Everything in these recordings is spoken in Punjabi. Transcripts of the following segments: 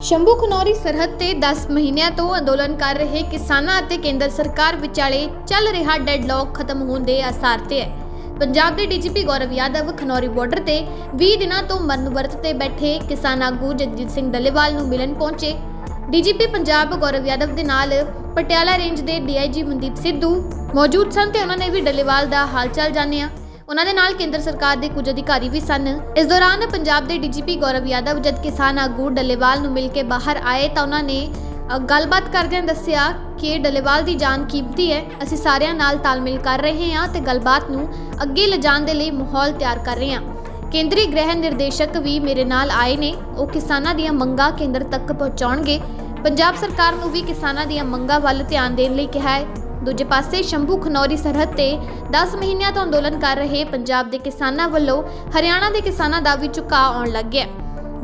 ਸ਼ੰਭੂ ਖਨੌਰੀ ਸਰਹੱਦ ਤੇ 10 ਮਹੀਨਿਆਂ ਤੋਂ ਅੰਦੋਲਨ ਕਰ ਰਹੇ ਕਿਸਾਨਾਂ ਅਤੇ ਕੇਂਦਰ ਸਰਕਾਰ ਵਿਚਾਲੇ ਚੱਲ ਰਿਹਾ ਡੈਡਲੌਕ ਖਤਮ ਹੋਣ ਦੇ ਆਸਾਰ ਤੇ ਹੈ। ਪੰਜਾਬ ਦੇ ਡੀਜੀਪੀ ਗੌਰਵ ਯਾਦਵ ਖਨੌਰੀ ਬਾਰਡਰ ਤੇ 20 ਦਿਨਾਂ ਤੋਂ ਮਰਨ ਵਰਤ ਤੇ ਬੈਠੇ ਕਿਸਾਨ ਆਗੂ ਜਗਜੀਤ ਸਿੰਘ ਡੱਲੇਵਾਲ ਨੂੰ ਮਿਲਣ ਪਹੁੰਚੇ। ਡੀਜੀਪੀ ਪੰਜਾਬ ਗੌਰਵ ਯਾਦਵ ਦੇ ਨਾਲ ਪਟਿਆਲਾ ਰੇਂਜ ਦੇ ਡੀਆਈਜੀ ਮਨਦੀਪ ਸਿੱਧੂ ਮੌਜੂਦ ਸਨ ਤੇ ਉਹਨਾਂ ਨੇ ਵੀ ਡੱਲੇਵਾਲ ਦਾ ਹਾਲਚਾਲ ਜਾਣਿਆ। ਉਹਨਾਂ ਦੇ ਨਾਲ ਕੇਂਦਰ ਸਰਕਾਰ ਦੇ ਕੁਝ ਅਧਿਕਾਰੀ ਵੀ ਸਨ। ਇਸ ਦੌਰਾਨ ਪੰਜਾਬ ਦੇ ਡੀਜੀਪੀ ਗੌਰਵ ਯਾਦਵ ਜਦ ਕਿਸਾਨ ਆਗੂ ਡੱਲੇਵਾਲ ਨੂੰ ਮਿਲ ਕੇ ਬਾਹਰ ਆਏ ਤਾਂ ਉਹਨਾਂ ਨੇ ਗੱਲਬਾਤ ਕਰਦਿਆਂ ਦੱਸਿਆ ਕਿ ਡੱਲੇਵਾਲ ਦੀ ਜਾਨ ਕੀਮਤੀ ਹੈ, ਅਸੀਂ ਸਾਰਿਆਂ ਨਾਲ ਤਾਲਮੇਲ ਕਰ ਰਹੇ ਹਾਂ ਤੇ ਗੱਲਬਾਤ ਨੂੰ ਅੱਗੇ ਲਿਜਾਣ ਦੇ ਲਈ ਮਾਹੌਲ ਤਿਆਰ ਕਰ ਰਹੇ ਹਾਂ। ਕੇਂਦਰੀ ਗ੍ਰਹਿ ਨਿਰਦੇਸ਼ਕ ਵੀ ਮੇਰੇ ਨਾਲ ਆਏ ਨੇ। ਉਹ ਕਿਸਾਨਾਂ ਦੀਆਂ ਮੰਗਾਂ ਕੇਂਦਰ ਤੱਕ ਪਹੁੰਚਾਉਣਗੇ। ਪੰਜਾਬ ਸਰਕਾਰ ਨੂੰ ਵੀ ਕਿਸਾਨਾਂ ਦੀਆਂ ਮੰਗਾਂ ਵੱਲ ਧਿਆਨ ਦੇਣ ਲਈ ਕਿਹਾ ਹੈ। ਦੂਜੇ ਪਾਸੇ ਸ਼ੰਭੂ ਖਨੌਰੀ ਸਰਹੱਦ ਤੇ 10 ਮਹੀਨਿਆਂ ਤੋਂ ਅੰਦੋਲਨ ਕਰ ਰਹੇ ਪੰਜਾਬ ਦੇ ਕਿਸਾਨਾਂ ਵੱਲੋਂ ਹਰਿਆਣਾ ਦੇ ਕਿਸਾਨਾਂ ਦਾ ਵੀ ਝੁਕਾਅ ਆਉਣ ਲੱਗ ਗਿਆ।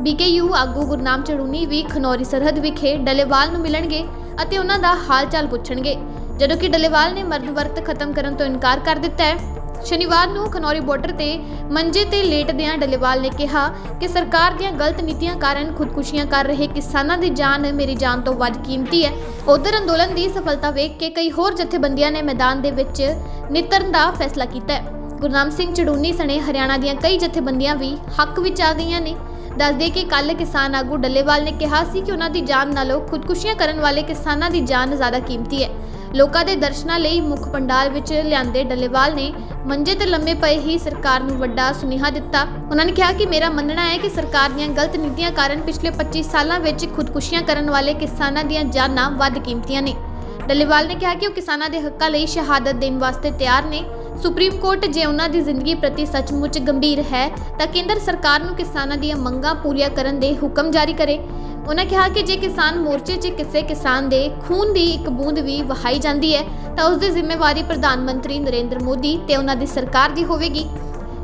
ਬੀਕੇਯੂ ਆਗੂ ਗੁਰਨਾਮ ਚੜੂਨੀ ਵੀ ਖਨੌਰੀ ਸਰਹੱਦ ਵਿਖੇ ਡੱਲੇਵਾਲ ਨੂੰ ਮਿਲਣਗੇ ਅਤੇ ਉਹਨਾਂ ਦਾ ਹਾਲ ਚਾਲ ਪੁੱਛਣਗੇ। ਜਦੋਂ ਕਿ ਡੱਲੇਵਾਲ ਨੇ ਮਰਨ ਵਰਤ ਖਤਮ ਕਰਨ ਤੋਂ ਇਨਕਾਰ ਕਰ ਦਿੱਤਾ ਹੈ ਸ਼ਨੀਵਾਰ ਨੂੰ ਖਨੌਰੀ ਬਾਰਡਰ ਤੇ ਮੰਜੇ ਤੇ ਲੇਟਦਿਆਂ ਡੱਲੇਵਾਲ ਨੇ ਕਿਹਾ ਕਿ ਸਰਕਾਰ ਦੀਆਂ ਗਲਤ ਨੀਤੀਆਂ ਕਾਰਨ ਖੁਦਕੁਸ਼ੀਆਂ ਕਰ ਰਹੇ ਕਿਸਾਨਾਂ ਦੀ ਜਾਨ ਮੇਰੀ ਜਾਨ ਤੋਂ ਵੱਧ ਕੀਮਤੀ ਹੈ। ਉਧਰ ਅੰਦੋਲਨ ਦੀ ਸਫਲਤਾ ਵੇਖ ਕੇ ਕਈ ਹੋਰ ਜਥੇਬੰਦੀਆਂ ਨੇ ਮੈਦਾਨ ਦੇ ਵਿੱਚ ਨਿਤਰਨ ਦਾ ਫੈਸਲਾ ਕੀਤਾ ਹੈ। ਗੁਰਨਾਮ ਸਿੰਘ ਚੜੂਨੀ ਸਣੇ ਹਰਿਆਣਾ ਦੀਆਂ ਕਈ ਜਥੇਬੰਦੀਆਂ ਵੀ ਹੱਕ ਵਿੱਚ ਆ ਗਈਆਂ ਨੇ। ਦੱਸਦੇ ਕਿ ਕੱਲ ਕਿਸਾਨ ਆਗੂ ਡੱਲੇਵਾਲ ਨੇ ਕਿਹਾ ਸੀ ਕਿ ਉਹਨਾਂ ਦੀ ਜਾਨ ਨਾਲੋਂ ਖੁਦਕੁਸ਼ੀਆਂ ਕਰਨ ਵਾਲੇ ਕਿਸਾਨਾਂ ਦੀ ਜਾਨ ਜ਼ਿਆਦਾ ਕੀਮਤੀ ਹੈ। ਲੋਕਾਂ ਦੇ ਦਰਸ਼ਨਾਂ ਲਈ ਮੁੱਖ ਪੰਡਾਲ ਵਿੱਚ ਲਿਆਂਦੇ ਡੱਲੇਵਾਲ ਨੇ ਮੰਜੇ ਤੇ ਲੰਮੇ ਪਏ ਹੀ ਸਰਕਾਰ ਨੂੰ ਵੱਡਾ ਸੁਨੇਹਾ ਦਿੱਤਾ। ਉਹਨਾਂ ਨੇ ਕਿਹਾ ਕਿ ਮੇਰਾ ਮੰਨਣਾ ਹੈ ਕਿ ਸਰਕਾਰ ਦੀਆਂ ਗਲਤ ਨੀਤੀਆਂ ਕਾਰਨ ਪਿਛਲੇ 25 ਸਾਲਾਂ ਵਿੱਚ ਖੁਦਕੁਸ਼ੀਆਂ ਕਰਨ ਵਾਲੇ ਕਿਸਾਨਾਂ ਦੀਆਂ ਜਾਨਾਂ ਵੱਧ ਕੀਮਤੀਆਂ ਨੇ। ਡੱਲੇਵਾਲ ਨੇ ਕਿਹਾ ਕਿ ਉਹ ਕਿਸਾਨਾਂ ਦੇ ਹੱਕਾਂ ਲਈ ਸ਼ਹਾਦਤ ਦੇਣ ਵਾਸਤੇ ਤਿਆਰ ਨੇ। ਸੁਪਰੀਮ ਕੋਰਟ, ਜੇ ਉਹਨਾਂ ਦੀ ਜ਼ਿੰਦਗੀ ਪ੍ਰਤੀ ਸੱਚਮੁੱਚ ਗੰਭੀਰ ਹੈ, ਤਾਂ ਕੇਂਦਰ ਸਰਕਾਰ ਨੂੰ ਕਿਸਾਨਾਂ ਦੀਆਂ ਮੰਗਾਂ ਪੂਰੀਆਂ ਕਰਨ ਦੇ ਹੁਕਮ ਜਾਰੀ ਕਰੇ। ਉਹਨਾਂ ਕਿਹਾ ਕਿ ਜੇ ਕਿਸਾਨ ਮੋਰਚੇ 'ਚ ਕਿਸੇ ਕਿਸਾਨ ਦੇ ਖੂਨ ਦੀ ਇੱਕ ਬੂੰਦ ਵੀ ਵਹਾਈ ਜਾਂਦੀ ਹੈ, ਤਾਂ ਉਸ ਦੀ ਜ਼ਿੰਮੇਵਾਰੀ ਪ੍ਰਧਾਨ ਮੰਤਰੀ ਨਰਿੰਦਰ ਮੋਦੀ ਤੇ ਉਹਨਾਂ ਦੀ ਸਰਕਾਰ ਦੀ ਹੋਵੇਗੀ।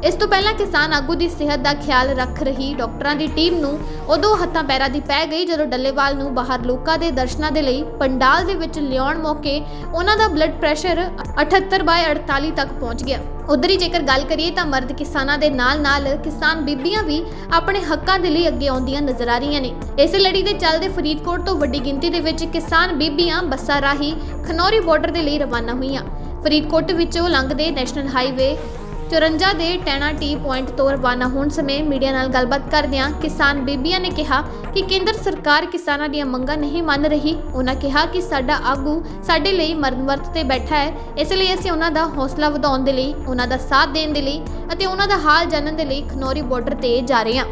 ਇਸ ਤੋਂ ਪਹਿਲਾਂ ਕਿਸਾਨ ਆਗੂ ਦੀ ਸਿਹਤ ਦਾ ਖਿਆਲ ਰੱਖ ਰਹੀ ਡਾਕਟਰਾਂ ਦੀ ਟੀਮ ਨੂੰ ਉਦੋਂ ਹੱਥਾਂ ਪੈਰਾਂ ਦੀ ਪੈ ਗਈ ਜਦੋਂ ਡੱਲੇਵਾਲ ਨੂੰ ਬਾਹਰ ਲੋਕਾਂ ਦੇ ਦਰਸ਼ਨਾਂ ਦੇ ਲਈ ਪੰਡਾਲ ਦੇ ਵਿੱਚ ਲਿਆਉਣ ਮੌਕੇ ਉਹਨਾਂ ਦਾ ਬਲੱਡ ਪ੍ਰੈਸ਼ਰ 78/48 ਤੱਕ ਪਹੁੰਚ ਗਿਆ। ਉਧਰ ਹੀ ਜੇਕਰ ਗੱਲ ਕਰੀਏ ਤਾਂ ਮਰਦ ਕਿਸਾਨਾਂ ਦੇ ਨਾਲ-ਨਾਲ ਕਿਸਾਨ ਬੀਬੀਆਂ ਵੀ ਆਪਣੇ ਹੱਕਾਂ ਦੇ ਲਈ ਅੱਗੇ ਆਉਂਦੀਆਂ ਨਜ਼ਰ ਆ ਰਹੀਆਂ ਨੇ। ਇਸੇ ਲੜੀ ਦੇ ਚੱਲਦੇ ਫਰੀਦਕੋਟ ਤੋਂ ਵੱਡੀ ਗਿਣਤੀ ਦੇ ਵਿੱਚ ਕਿਸਾਨ ਬੀਬੀਆਂ ਬੱਸਾਂ ਰਾਹੀਂ ਖਨੌਰੀ ਬਾਰਡਰ ਦੇ ਲਈ ਰਵਾਨਾ ਹੋਈਆਂ। ਫਰੀਦਕੋਟ ਵਿੱਚੋਂ ਲੰਘਦੇ ਨੈਸ਼ਨਲ ਹਾਈਵੇ 54 ਦੇ ਟੈਣਾ ਟੀ ਪੁਆਇੰਟ ਤੋਂ ਰਵਾਨਾ ਹੋਣ ਸਮੇਂ ਮੀਡੀਆ ਨਾਲ ਗੱਲਬਾਤ ਕਰਦਿਆਂ ਕਿਸਾਨ ਬੀਬੀਆਂ ਨੇ ਕਿਹਾ ਕਿ ਕੇਂਦਰ ਸਰਕਾਰ ਕਿਸਾਨਾਂ ਦੀਆਂ ਮੰਗਾਂ ਨਹੀਂ ਮੰਨ ਰਹੀ। ਉਹਨਾਂ ਕਿਹਾ ਕਿ ਸਾਡਾ ਆਗੂ ਸਾਡੇ ਲਈ ਮਰਨ ਵਰਤ ਤੇ ਬੈਠਾ ਹੈ। ਇਸ ਲਈ ਅਸੀਂ ਉਹਨਾਂ ਦਾ ਹੌਸਲਾ ਵਧਾਉਣ ਦੇ ਲਈ ਉਹਨਾਂ ਦਾ ਸਾਥ ਦੇਣ ਦੇ ਲਈ ਅਤੇ ਉਹਨਾਂ ਦਾ ਹਾਲ ਜਾਣਨ ਦੇ ਲਈ ਖਨੌਰੀ ਬਾਰਡਰ ਤੇ ਜਾ ਰਹੇ ਹਾਂ।